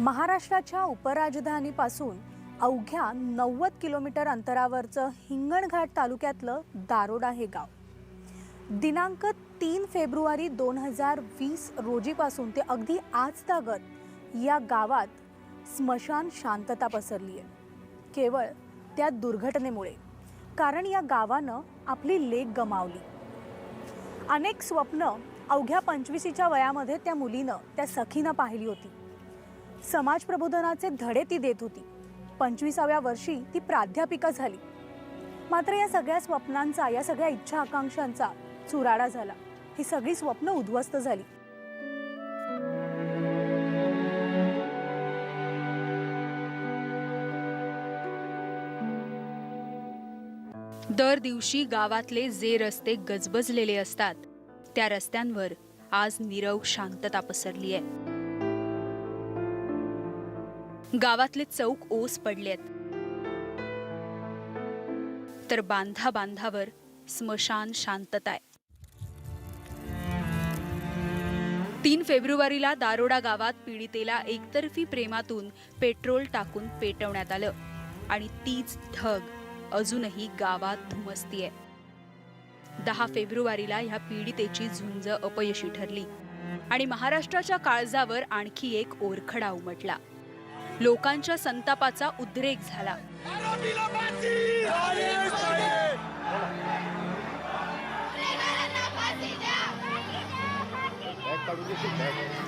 महाराष्ट्राच्या उपराजधानीपासून अवघ्या नव्वद किलोमीटर अंतरावरचं हिंगणघाट तालुक्यातलं दारोडा हे गाव. दिनांक तीन फेब्रुवारी दोन हजार वीस रोजीपासून ते अगदी आज तागत या गावात स्मशान शांतता पसरली आहे. केवळ त्या दुर्घटनेमुळे कारण या गावानं आपली लेक गमावली. अनेक स्वप्न अवघ्या पंचवीसीच्या वयामध्ये त्या मुलीनं त्या सखीनं पाहिली होती. समाज प्रबोधनाचे धडे ती देत होती. पंचवीसाव्या वर्षी ती प्राध्यापिका झाली. मात्र या सगळ्या स्वप्नांचा या सगळ्या इच्छा आकांक्षांचा चुराडा झाला. ही सगळी स्वप्न उद्ध्वस्त झाली. दर दिवशी गावातले जे रस्ते गजबजलेले असतात त्या रस्त्यांवर आज नीरव शांतता पसरली आहे गावातले चौक ओस पडलेत. तर बांधा बांधावर स्मशान शांतता आहे तीन फेब्रुवारीला दारोडा गावात पीडितेला एकतर्फी प्रेमातून पेट्रोल टाकून पेटवण्यात आलं आणि तीच ढग अजूनही गावात धुमसतीये. दहा फेब्रुवारीला ह्या पीडितेची झुंज अपयशी ठरली आणि महाराष्ट्राच्या काळजावर आणखी एक ओरखडा उमटला. लोकांच्या संतापाचा उद्रेक झाला.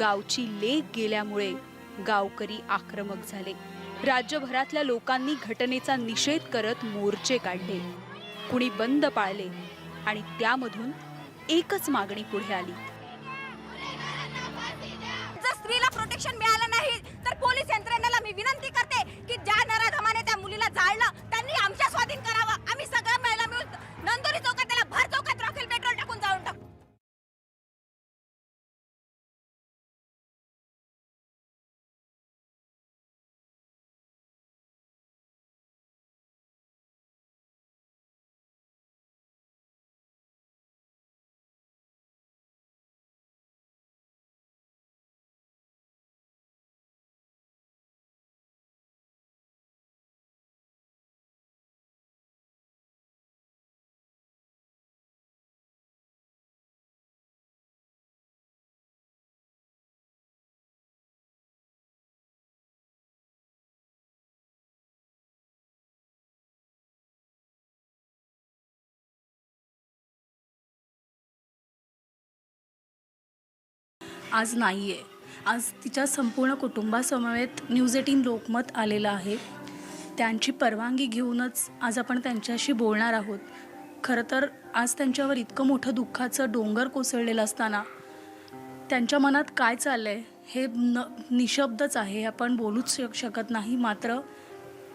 गावची लेक गेल्यामुळे गावकरी आक्रमक झाले. राज्यभरातल्या लोकांनी घटनेचा निषेध करत मोर्चे काढले. कुणी बंद पाळले आणि त्यामधून एकच मागणी पुढे आली. विनंती करते की ज्या नराधमाने त्या मुलीला जाळलं त्यांनी आमच्या स्वाधीन करावं. आम्ही सगळं आज नाही आहे आज तिच्या संपूर्ण कुटुंबासमवेत न्यूज एटीन लोकमत आलेलं आहे. त्यांची परवानगी घेऊनच आज आपण त्यांच्याशी बोलणार आहोत. खरं तर आज त्यांच्यावर इतकं मोठं दुःखाचं डोंगर कोसळलेलं असताना त्यांच्या मनात काय चाललं आहे हे न निशब्दच आहे. हे आपण बोलूच शक शकत नाही. मात्र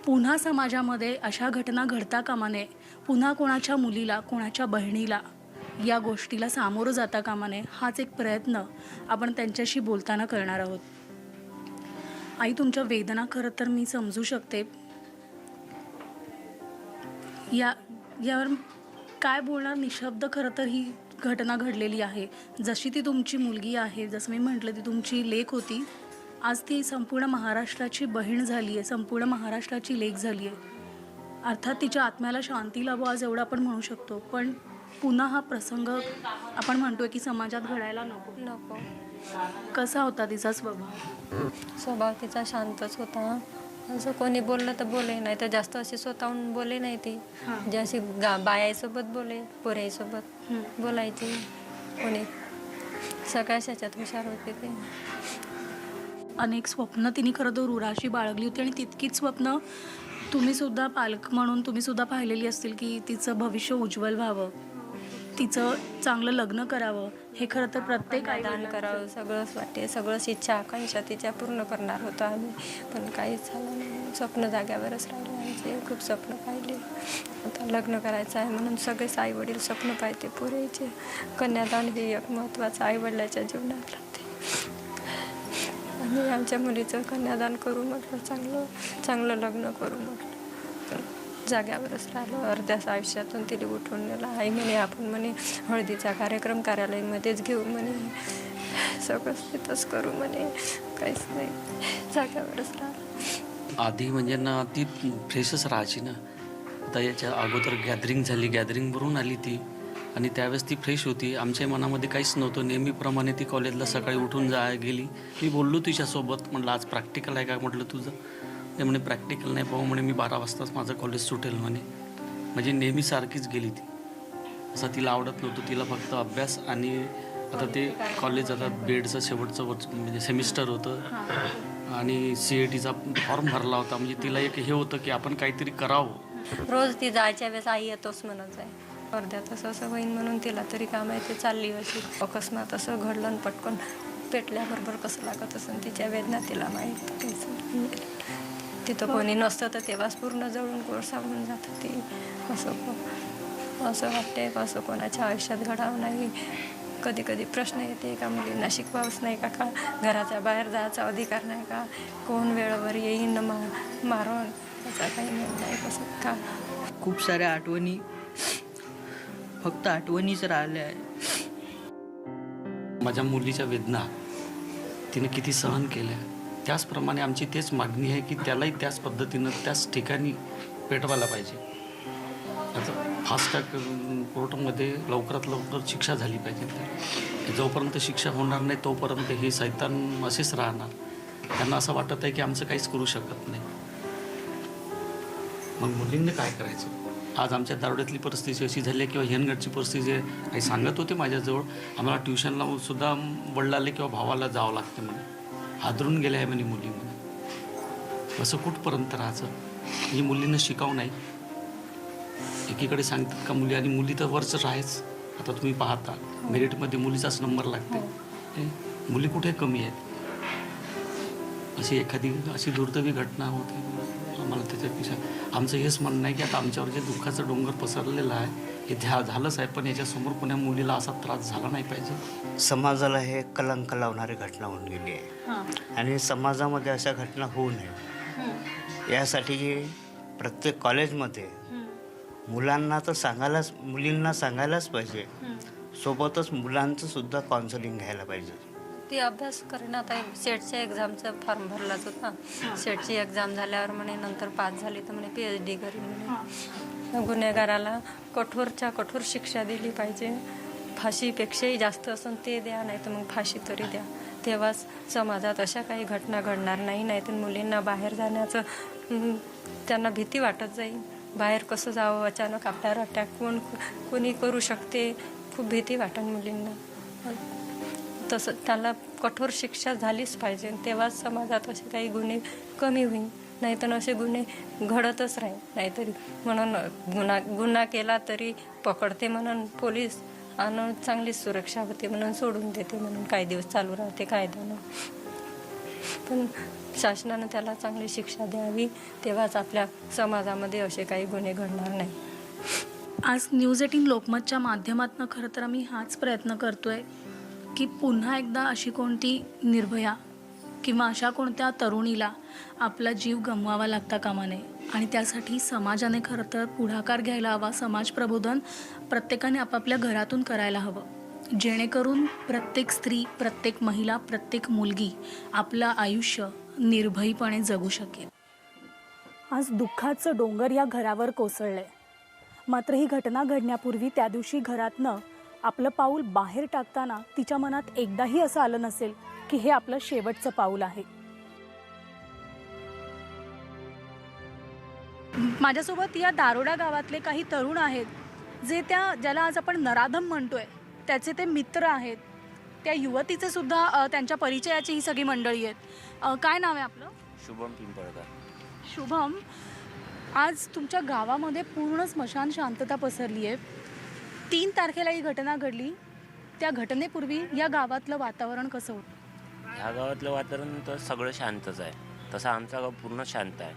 पुन्हा समाजामध्ये अशा घटना घडता कामा नये. पुन्हा कोणाच्या मुलीला कोणाच्या बहिणीला या गोष्टीला सामोरं जाता कामा नये हाच एक प्रयत्न आपण त्यांच्याशी बोलताना करणार आहोत. आई तुमच्या वेदना खरं तर मी समजू शकते. या यावर काय बोलणार? निशब्द खरं तर ही घटना घडलेली आहे. जशी ती तुमची मुलगी आहे जसं मी म्हटलं ती तुमची लेख होती. आज ती संपूर्ण महाराष्ट्राची बहीण झाली आहे संपूर्ण महाराष्ट्राची लेख झाली आहे. अर्थात तिच्या आत्म्याला शांती लाभो आज एवढं आपण म्हणू शकतो. पण पुन्हा हा प्रसंग आपण म्हणतोय की समाजात घडायला नको. नको. कसा होता तिचा स्वभाव? स्वभाव तिचा शांतच होता. असं कोणी बोललं तर बोले नाही तर जास्त अशी स्वतःहून बोले नाही ती. जे अशी गा बायासोबत बोले पोऱ्यासोबत. बोलायची. कोणी सगळ्याच ह्याच्यात हुशार होते ते. अनेक स्वप्न तिने खरं तर उराशी बाळगली होती आणि तितकीच स्वप्न तुम्ही सुद्धा पालक म्हणून तुम्ही सुद्धा पाहिलेली असतील की तिचं भविष्य उज्ज्वल व्हावं. तिचं चांगलं लग्न करावं हे खरं तर प्रत्येक दान करावं सगळंच वाटते. सगळंच इच्छा आकांक्षा तिच्या पूर्ण करणार होतो आम्ही. पण काहीच झालं नाही. स्वप्न जाग्यावरच राहिले. आमचे खूप स्वप्न पाहिले. आता लग्न करायचं आहे म्हणून सगळेच आई वडील स्वप्न पाहते. पुरेचे कन्यादान हे एक महत्त्वाचं आई वडिलाच्या जीवनात राहते. आम्ही आमच्या मुलीचं कन्यादान करू म्हटलं चांगलं चांगलं लग्न करू म्हटलं. जाग्यावरच राहिलं अर्ध्याच आयुष्यातून तिने उठून नेला. आई म्हणे आपण म्हणे हळदीचा कार्यक्रम कार्यालयामध्येच घेऊ म्हणे. सगळंच तिथंच करू म्हणे. काहीच नाही. जाग्यावरच राहा आधी म्हणजे ना ती फ्रेशच राहायची ना. आता याच्या अगोदर गॅदरिंग झाली गॅदरिंगवरून आली ती. आणि त्यावेळेस ती फ्रेश होती. आमच्या मनामध्ये काहीच नव्हतं. नेहमीप्रमाणे ती कॉलेजला सकाळी उठून जाय गेली. मी बोललो तिच्यासोबत म्हटलं आज प्रॅक्टिकल आहे का? म्हटलं तुझं. ते म्हणे प्रॅक्टिकल नाही पाहू म्हणे मी बारा वाजताच माझं कॉलेज सुटेल म्हणे. म्हणजे नेहमी सारखीच गेली ती. असं तिला आवडत नव्हतं. तिला फक्त अभ्यास आणि आता ते कॉलेज आता बेडचं शेवटचं वर्ष म्हणजे सेमिस्टर होतं. आणि सी ए टीचा फॉर्म भरला होता. म्हणजे तिला एक हे होतं की आपण काहीतरी करावं. रोज ती जायच्या वेळेस आई येतोच म्हणत आहे अर्ध्या तसं असं होईन म्हणून तिला तरी काम आहे ते चालली अशी. अकस्मात असं घडलं आणि पटकन पेटल्याबरोबर कसं लागत असं तिच्या वेदना तिला माहीत. तिथं कोणी नसतं तर तेव्हाच पूर्ण जळून कोळसा होऊन जातं ते. असं को- असं वाटते का असं कोणाच्या आयुष्यात घडावं नाही. कधी कधी प्रश्न येते का मुलींना शिकवावंच नाही का का घराच्या बाहेर जायचा अधिकार नाही का? कोण वेळेवर येईन मा मारून? याचा काही नाही कसं का? खूप साऱ्या आठवणी फक्त आठवणीच राहिल्या आहे माझ्या मुलीच्या वेदना तिने किती सहन केल्या. त्याचप्रमाणे आमची तेच मागणी आहे की त्यालाही त्याच पद्धतीनं त्याच ठिकाणी पेटवायला पाहिजे. आता फास्ट कोर्टामध्ये लवकरात लवकर शिक्षा झाली पाहिजे. जोपर्यंत शिक्षा होणार नाही तोपर्यंत हे सैतान असेच राहणार. त्यांना असं वाटत आहे की आमचं काहीच करू शकत नाही. मग मुलींनी काय करायचं? आज आमच्या दारोड्यातली परिस्थिती अशी झाली आहे किंवा हिनगडची परिस्थिती आहे. काही सांगत होते माझ्याजवळ आम्हाला ट्युशनला सुद्धा वडिलाले किंवा भावाला जावं लागतं म्हणे. हादरून गेले आहे म्हणे मुली म्हणे असं कुठपर्यंत राहायचं? म्हणजे मुलींना शिकावं नाही. एकीकडे सांगतात का मुली आणि मुली तर वरच राहायच. आता तुम्ही पाहता मेरिटमध्ये मुलीचाच नंबर लागते हे, मुली कुठे कमी आहेत? अशी एखादी अशी दुर्दैवी घटना होते. त्याच्यापेक्षा आमचं हेच म्हणणं आहे की आता आमच्यावर जे दुःखाचं डोंगर पसरलेलं आहे हे ध्या झालंच आहे पण याच्यासमोर कोण्या मुलीला असा त्रास झाला नाही पाहिजे. समाजाला हे कलंक लावणारी घटना होऊन गेली आहे. आणि समाजामध्ये अशा घटना होऊ नये यासाठी प्रत्येक कॉलेजमध्ये मुलांना तर सांगायलाच मुलींना सांगायलाच पाहिजे. सोबतच मुलांचं सुद्धा काउन्सिलिंग घ्यायला पाहिजे. ती अभ्यास करेन. आता सेटच्या एक्झामचा फॉर्म भरलाच होता. सेटची एक्झाम झाल्यावर म्हणे नंतर पास झाली तर म्हणे पी एच डी करीन म्हणे. गुन्हेगाराला कठोरच्या कठोर शिक्षा दिली पाहिजे. फाशीपेक्षाही जास्त असून ते द्या नाही तर मग फाशी तरी द्या. तेव्हाच समाजात अशा काही घटना घडणार नाही नाही तर मुलींना बाहेर जाण्याचं त्यांना भीती वाटत जाईल. बाहेर कसं जावं? अचानक आपल्यावर अटॅक कोण कोणी करू शकते? खूप भीती वाटेल मुलींना. तसं त्याला कठोर शिक्षा झालीच पाहिजे. तेव्हाच समाजात असे काही गुन्हे कमी होईल नाहीतर असे गुन्हे घडतच राहील नाहीतरी म्हणून गुन्हा गुन्हा केला तरी पकडते म्हणून पोलीस आणि चांगली सुरक्षा होते म्हणून सोडून देते म्हणून काही दिवस चालू राहते कायद्यानं पण शासनानं त्याला चांगली शिक्षा द्यावी तेव्हाच आपल्या समाजामध्ये असे काही गुन्हे घडणार नाही. आज न्यूज एटीन लोकमतच्या माध्यमातून खरं तर आम्ही हाच प्रयत्न करतोय. की पुन्हा एकदा अशी कोणती निर्भया किंवा अशा कोणत्या तरुणीला आपला जीव गमवावा लागता कामा नये? आणि त्यासाठी समाजाने खरं तर पुढाकार घ्यायला हवा समाज प्रबोधन प्रत्येकाने आपापल्या घरातून करायला हवं. जेणेकरून प्रत्येक स्त्री प्रत्येक महिला प्रत्येक मुलगी आपलं आयुष्य निर्भयीपणे जगू शकेल. आज दुःखाचं डोंगर या घरावर कोसळलंय. मात्र ही घटना घडण्यापूर्वी त्या दिवशी घरातनं आपलं पाऊल बाहेर टाकताना तिच्या मनात एकदाही असं आलं नसेल की हे आपलं शेवटचं पाऊल आहे. माझ्यासोबत या दारोडा गावातले काही तरुण आहेत जे त्या ज्याला आज आपण नराधम म्हणतोय त्याचे ते मित्र आहेत. त्या युवतीचे सुद्धा त्यांच्या परिचयाची ही सगळी मंडळी आहेत. काय नाव आहे आपलं? शुभम पिंपळकर शुभम आज तुमच्या गावामध्ये पूर्ण स्मशान शांतता पसरली आहे. तीन तारखेला ही घटना घडली. त्या घटनेपूर्वी या गावातलं वातावरण कसं होतं? ह्या गावातलं वातावरण तर सगळं शांतच आहे. तसं आमचा गाव पूर्ण शांत आहे.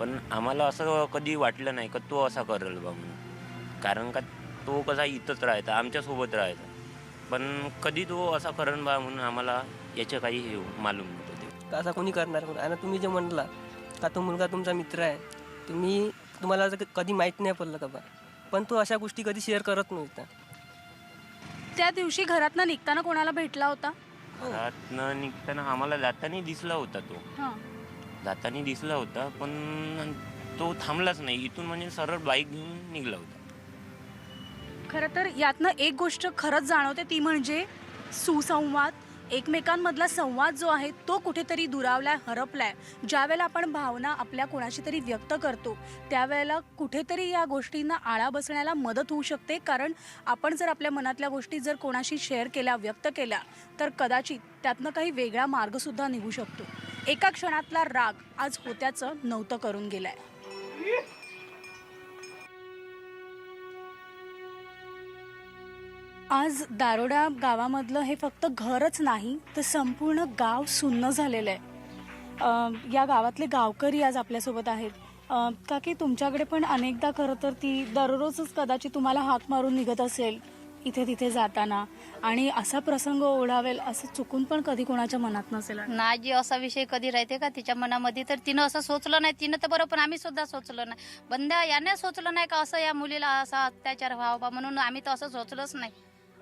पण आम्हाला असं कधी वाटलं नाही का तो असा करेल बा म्हणून. कारण का तो कसा इथंच राहायचा आमच्यासोबत राहायचा. पण कधी तो असा करण बा म्हणून आम्हाला याचं काही हे मालूम नव्हतं ते. असा कोणी करणार कोण? आणि तुम्ही जे म्हणला का तो मुलगा तुमचा मित्र आहे तुम्ही तुम्हाला असं कधी माहीत नाही पडलं का बा? पण तो अशा गोष्टी कधी शेअर करत नव्हता. त्या दिवशी घरातनं निघताना कोणाला भेटला होता? घरातनं निघताना आम्हाला जाताना दिसला होता तो. हां. जाताना दिसला होता पण तो थांबलाच नाही. इथून म्हणजे सरळ बाईक घेऊन निघला होता. खरं तर यातनं एक गोष्ट खरंच जाणवते ती म्हणजे सुसंवाद. एकमेकांमधला संवाद जो आहे तो कुठेतरी दुरावलाय हरपलाय. ज्यावेळेला आपण भावना आपल्या कोणाशी तरी व्यक्त करतो त्यावेळेला कुठेतरी या गोष्टींना आळा बसण्याला मदत होऊ शकते. कारण आपण जर आपल्या मनातल्या गोष्टी जर कोणाशी शेअर केल्या व्यक्त केल्या तर कदाचित त्यातनं काही वेगळा मार्गसुद्धा निघू शकतो. एका क्षणातला राग आज होत्याचं नव्हतं करून गेलाय. आज दारोडा गावामधलं हे फक्त घरच नाही तर संपूर्ण गाव सुन्न झालेलं आहे. या गावातले गावकरी आज आपल्यासोबत आहेत. का काकी तुमच्याकडे पण अनेकदा खरं तर ती दररोजच कदाचित तुम्हाला हाक मारून निघत असेल इथे तिथे जाताना. आणि असा प्रसंग ओढावेल असं चुकून पण कधी कोणाच्या मनात नसेल नाजी असा विषय कधी राहते का तिच्या मनामध्ये तर तिनं असं सोचलं नाही तिनं तर बरोबर आम्ही सुद्धा सोचलं नाही. बंद्या याने सोचलं नाही का असं या मुलीला असा अत्याचार व्हावा बा म्हणून आम्ही तर असं सोचलंच नाही.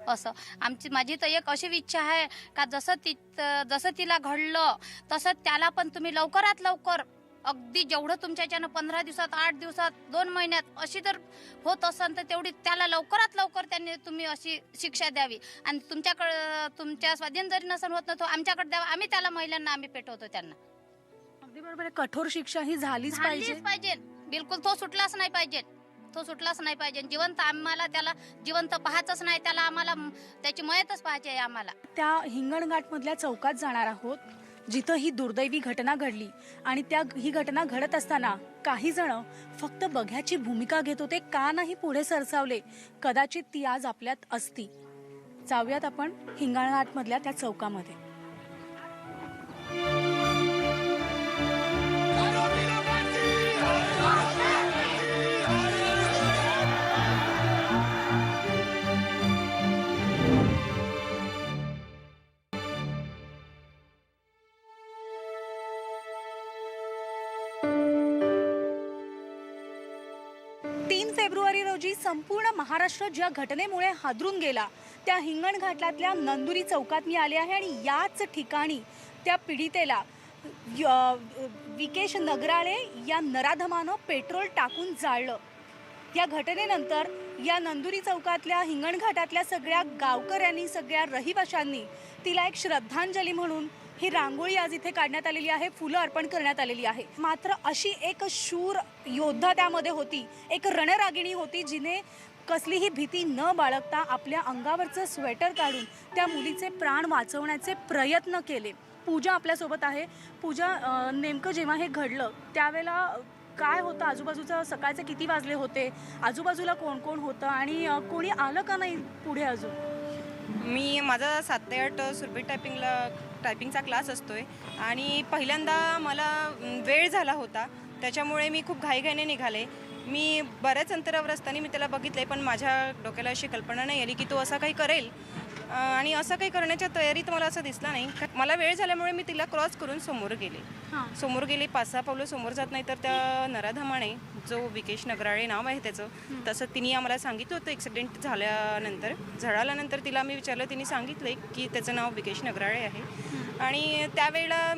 असं. आमची माझी तर एक अशी इच्छा आहे का जसं ती जसं तिला घडलं तसं त्याला पण तुम्ही लवकरात लवकर अगदी जेवढं तुमच्याच्यानं पंधरा दिवसात आठ दिवसात दोन महिन्यात अशी जर होत असेल तर तेवढी त्याला लवकरात लवकर त्यांनी तुम्ही अशी शिक्षा द्यावी. आणि तुमच्याकडं तुमच्या स्वाधीन जरी नसन होत ना तो आमच्याकडे द्यावा. आम्ही त्याला महिलांना आम्ही पेटवतो त्यांना. अगदी बरोबर कठोर शिक्षा ही झालीच पाहिजे. पाहिजे. बिलकुल तो सुटलाच नाही पाहिजे. तो सुटलाच नाही पाहिजे. जिवंत आम्हाला त्याला जिवंत पाहायचंच नाही त्याला आम्हाला त्याची मयतच पाहायची आहे आम्हाला. त्या हिंगणघाटमधल्या चौकात जाणार आहोत जिथं ही दुर्दैवी घटना घडली. आणि त्या ही घटना घडत असताना काही जण फक्त बघ्याची भूमिका घेत होते का नाही पुढे सरसावले. कदाचित ती आज आपल्यात असती. जाऊयात आपण हिंगणघाटमधल्या त्या चौकामध्ये. महाराष्ट्र ज्या घटनेमुळे हादरून गेला त्या हिंगणघाटातल्या नंदुरी चौकात मी आले आहे आणि याच ठिकाणी त्या पीडितेला य- विकेश नगराळे या नराधमानं पेट्रोल टाकून जाळलं. या घटनेनंतर या नंदुरी चौकातल्या हिंगणघाटातल्या सगळ्या गावकऱ्यांनी सगळ्या रहिवाशांनी तिला एक श्रद्धांजली म्हणून ही रांगोळी आज इथे काढण्यात आलेली आहे फुलं अर्पण करण्यात आलेली आहे. मात्र अशी एक शूर योद्धा त्यामध्ये होती एक रणरागिणी होती जिने कसलीही भीती न बाळगता आपल्या अंगावरचं स्वेटर काढून त्या मुलीचे प्राण वाचवण्याचे प्रयत्न केले. पूजा आपल्यासोबत आहे. पूजा नेमकं जेव्हा हे घडलं त्यावेळेला काय होतं? आजूबाजूचं सकाळचे किती वाजले होते? आजूबाजूला कोण कोण होतं? आणि कोणी आलं का नाही पुढे अजून? मी माझा सात ते आठ सुरभी टायपिंगला टायपिंगचा क्लास असतोय. आणि पहिल्यांदा मला वेळ झाला होता. त्याच्यामुळे मी खूप घाईघाईने निघाले. मी बऱ्याच अंतरावर असताना मी त्याला बघितले पण माझ्या डोक्याला अशी कल्पना नाही आली की तो असं काही करेल. आणि असं काही करण्याच्या तयारीत मला असं दिसला नाही. मला वेळ झाल्यामुळे मी तिला क्रॉस करून समोर गेले. समोर गेले पाच सहा पावलं समोर जात नाही तर त्या नराधमाने जो विकेश नगराळे नाव आहे त्याचं तसं तिने आम्हाला सांगितलं होतं ॲक्सिडेंट झाल्यानंतर. झळाल्यानंतर तिला मी विचारलं तिने सांगितलं की त्याचं नाव विकेश नगराळे आहे. आणि त्यावेळेला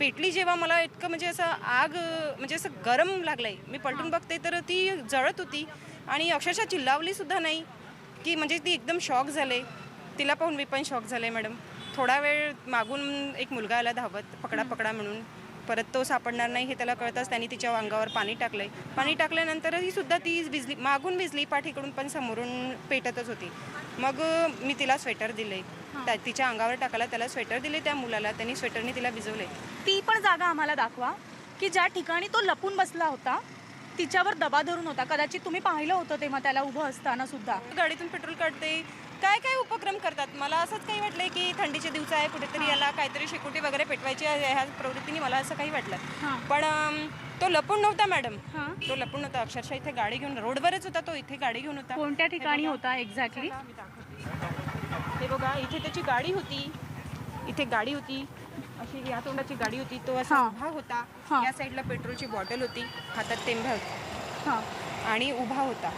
पेटली जेव्हा मला इतकं म्हणजे असं आग म्हणजे असं गरम लागलंय. मी पलटून बघते तर ती जळत होती आणि अक्षरशः चिल्लावली सुद्धा नाही की म्हणजे ती एकदम शॉक झाले. तिला पाहून मी पण शॉक झाले मॅडम थोडा वेळ मागून एक मुलगा आला धावत पकडा पकडा म्हणून. परत तो सापडणार नाही हे त्याला कळताच त्यांनी तिच्या अंगावर पाणी टाकलंय. पाणी टाकल्यानंतरही सुद्धा ती भिजली मागून भिजली पाठीकडून पण समोरून पेटतच होती. मग मी तिला स्वेटर दिले त्या तिच्या अंगावर टाकायला त्याला स्वेटर दिले त्या मुलाला. त्यांनी स्वेटरने तिला भिजवले. ती पण जागा आम्हाला दाखवा की ज्या ठिकाणी तो लपून बसला होता तिच्यावर दबा धरून होता. कदाचित तुम्ही पाहिलं होतं तेव्हा त्याला उभं असताना सुद्धा. गाडीतून पेट्रोल काढते. काय काय उपक्रम करतात? मला असंच काही वाटलंय की थंडीचे दिवस आहे कुठेतरी याला काहीतरी शेकोटी वगैरे पेटवायची आहे ह्या प्रवृत्तीने मला असं काही वाटलं. पण तो लपून नव्हता मॅडम. तो लपून नव्हता. अक्षरशः इथे गाडी घेऊन रोडवरच होता तो इथे गाडी घेऊन होता. कोणत्या ठिकाणी होता एक्झॅक्टली हे बघा इथे त्याची गाडी होती. इथे गाडी होती. अशी या तोंडाची गाडी होती. तो असा हां. उभा होता. हां. या साईडला पेट्रोलची बॉटल होती. हातात तेंब्या होती हां. आणि उभा होता.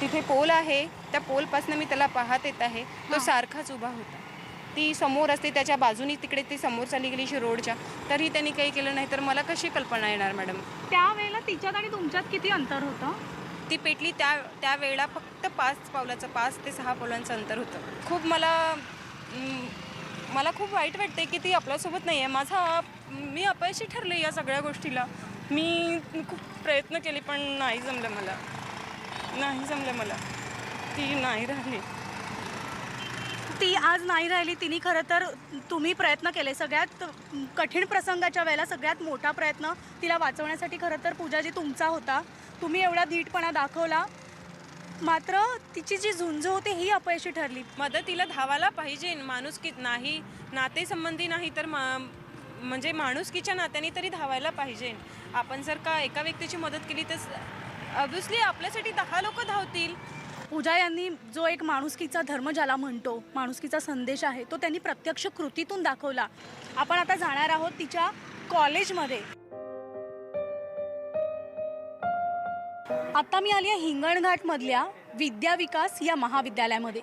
तिथे पोल आहे. त्या पोलपासून मी त्याला पाहत येत आहे. तो सारखाच उभा होता. ती समोर असते त्याच्या बाजूनी तिकडे ती समोर चालली गेली अशी रोडच्या. तरी त्यांनी काही केलं नाही. तर मला कशी कल्पना येणार मॅडम? त्यावेळेला तिच्यात आणि तुमच्यात किती अंतर होतं? ती पेटली त्या त्यावेळेला फक्त पाच पावलाचं पाच ते सहा पावलांचं अंतर होतं. खूप मला मला खूप वाईट वाटते की ती आपल्यासोबत नाही आहे माझा मी अपयशी ठरले या सगळ्या गोष्टीला. मी खूप प्रयत्न केले पण नाही जमलं मला. नाही जमलं मला. ती नाही राहिली. ती आज नाही राहिली तिने खरं तर तुम्ही प्रयत्न केले सगळ्यात कठीण प्रसंगाच्या वेळेला सगळ्यात मोठा प्रयत्न तिला वाचवण्यासाठी खरं तर पूजाजी तुमचा होता. तुम्ही एवढा धीटपणा दाखवला. मात्र तिची जी झुंज होती ही अपयशी ठरली. मदतीला धावायला पाहिजे माणुसकीत नाही नातेसंबंधी नाही तर मा म्हणजे माणुसकीच्या नात्याने तरी धावायला पाहिजे. आपण जर का एका व्यक्तीची मदत केली तर ऑब्व्हियसली आपल्यासाठी दहा लोक धावतील. पूजा यांनी जो एक माणुसकीचा धर्म ज्याला म्हणतो माणुसकीचा संदेश आहे तो त्यांनी प्रत्यक्ष कृतीतून दाखवला. आपण आता जाणार आहोत तिच्या कॉलेजमध्ये. आता मी आली आहे हिंगणघाटमधल्या विद्या विकास या महाविद्यालयामध्ये.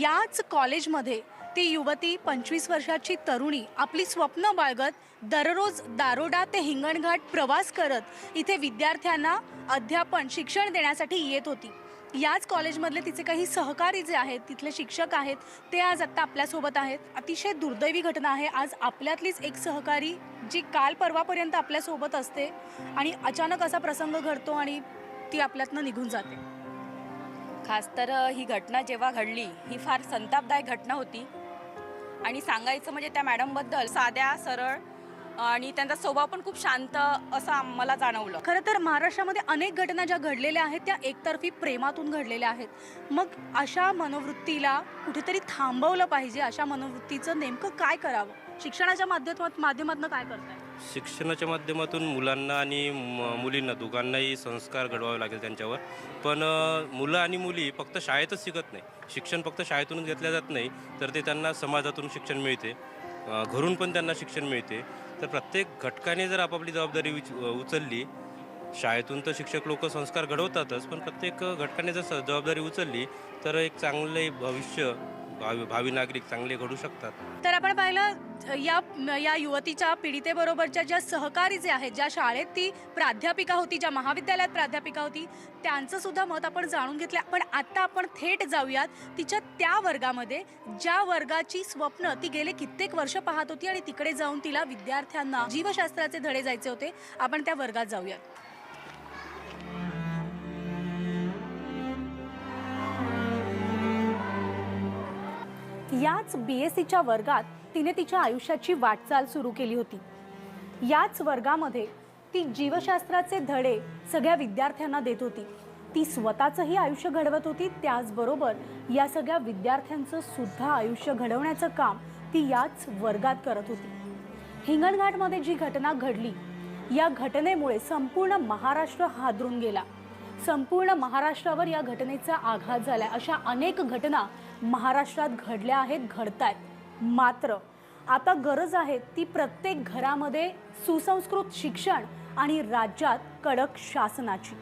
याच कॉलेजमध्ये ती युवती पंचवीस वर्षाची तरुणी आपली स्वप्न बाळगत दररोज दारोडा ते हिंगणघाट प्रवास करत इथे विद्यार्थ्यांना अध्यापन शिक्षण देण्यासाठी येत होती. याच कॉलेजमधले तिचे काही सहकारी जे आहेत तिथले शिक्षक आहेत ते आज आत्ता आपल्यासोबत आहेत. अतिशय दुर्दैवी घटना आहे. आज आपल्यातलीच एक सहकारी जी काल परवापर्यंत आपल्यासोबत असते आणि अचानक असा प्रसंग घडतो आणि ती आपल्यातनं निघून जाते. खास तर ही घटना जेव्हा घडली ही फार संतापदायक घटना होती. आणि सांगायचं म्हणजे त्या मॅडमबद्दल साध्या सरळ आणि त्यांचा स्वभाव पण खूप शांत असं आम्हाला जाणवलं. खरं तर महाराष्ट्रामध्ये अनेक घटना ज्या घडलेल्या आहेत त्या एकतर्फी प्रेमातून घडलेल्या आहेत. मग अशा मनोवृत्तीला कुठेतरी थांबवलं पाहिजे अशा मनोवृत्तीचं नेमकं काय करावं? शिक्षणाच्या माध्यमात माध्यमातून काय करताय? शिक्षणाच्या माध्यमातून मुलांना आणि म- मुलींना दोघांनाही संस्कार घडवावे लागेल त्यांच्यावर. पण मुलं आणि मुली फक्त शाळेतच शिकत नाही. शिक्षण फक्त शाळेतूनच घेतलं जात नाही तर ते त्यांना समाजातून शिक्षण मिळते. घरून पण त्यांना शिक्षण मिळते. तर प्रत्येक घटकाने जर आपापली जबाबदारी उच उचलली शाळेतून तर शिक्षक लोक संस्कार घडवतातच पण प्रत्येक घटकाने जर जबाबदारी उचलली तर एक चांगले भविष्य भावी भावी नागरिक चांगले घडू शकतात. तर आपण पाहिलं या या युवतीच्या पीडितेबरोबरच्या ज्या सहकारी जे आहेत ज्या शाळेत ती प्राध्यापिका होती ज्या महाविद्यालयात प्राध्यापिका होती त्यांचं सुद्धा मत आपण जाणून घेतलं. पण आत्ता आपण थेट जाऊयात तिच्या त्या वर्गामध्ये ज्या वर्गाची स्वप्न ती गेले कित्येक वर्ष पाहत होती आणि तिकडे जाऊन तिला विद्यार्थ्यांना जीवशास्त्राचे धडे जायचे होते. आपण त्या वर्गात जाऊयात. याच बी एस सीच्या वर्गात तिने तिच्या आयुष्याची वाटचाल सुरू केली होती. याच वर्गामध्ये ती जीवशास्त्राचे धडे सगळ्या विद्यार्थ्यांना देत होती. ती स्वतःचंही आयुष्य घडवत होती त्याचबरोबर या सगळ्या विद्यार्थ्यांचं सुद्धा आयुष्य घडवण्याचं काम ती याच वर्गात करत होती. हिंगणघाटमध्ये जी घटना घडली या घटनेमुळे संपूर्ण महाराष्ट्र हादरून गेला. संपूर्ण महाराष्ट्रावर या घटनेचा आघात झाला. अशा अनेक घटना महाराष्ट्रात घडल्या आहेत घडत आहेत मात्र आता गरज आहे ती प्रत्येक घरामध्ये सुसंस्कृत शिक्षण आणि राज्यात कडक शासनाची.